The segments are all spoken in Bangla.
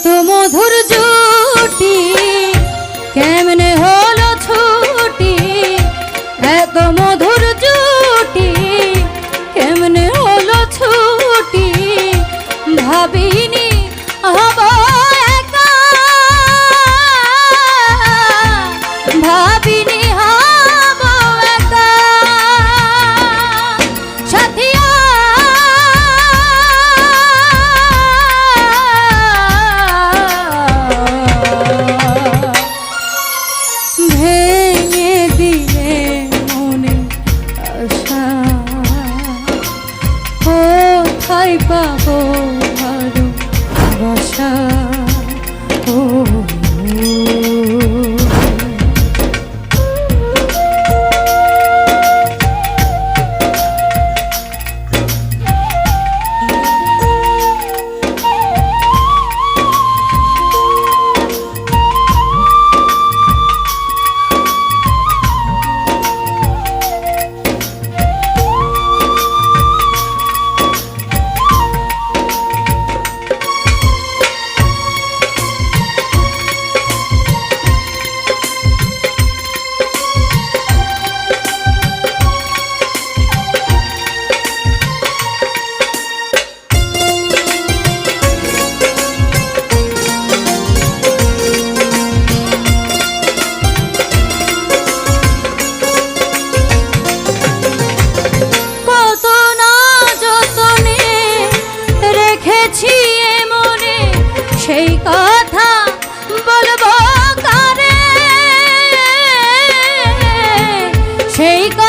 এত মধুর hey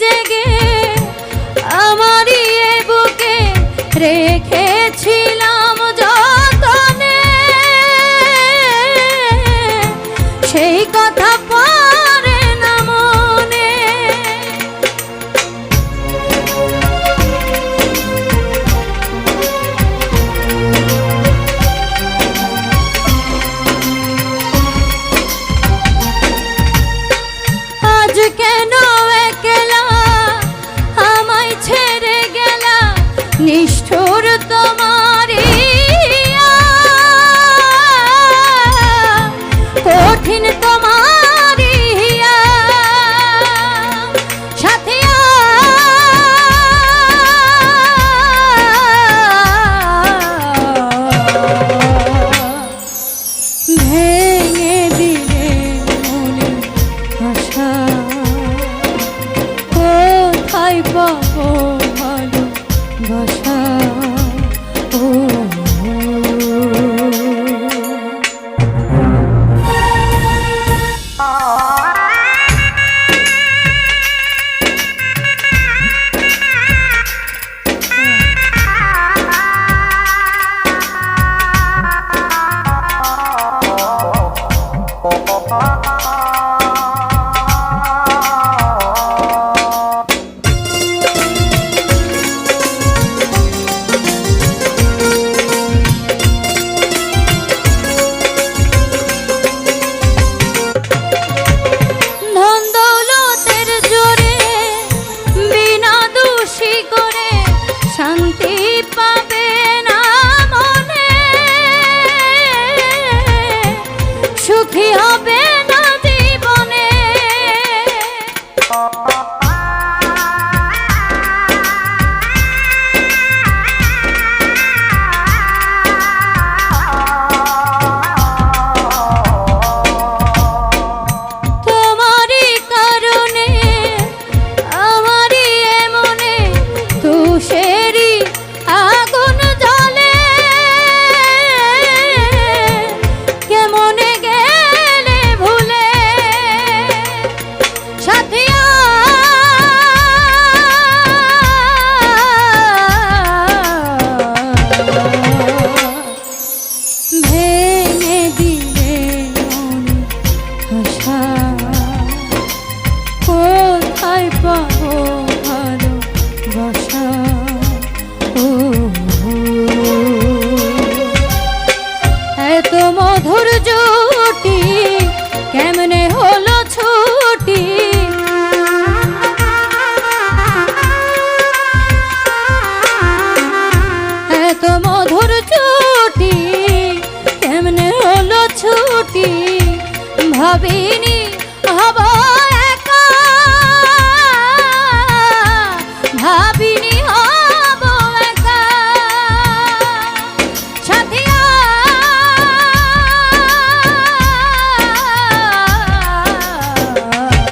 জেগে আমারই বুকে রেখেছিলাম পাবো ভালো বাসা Bye. পাবো।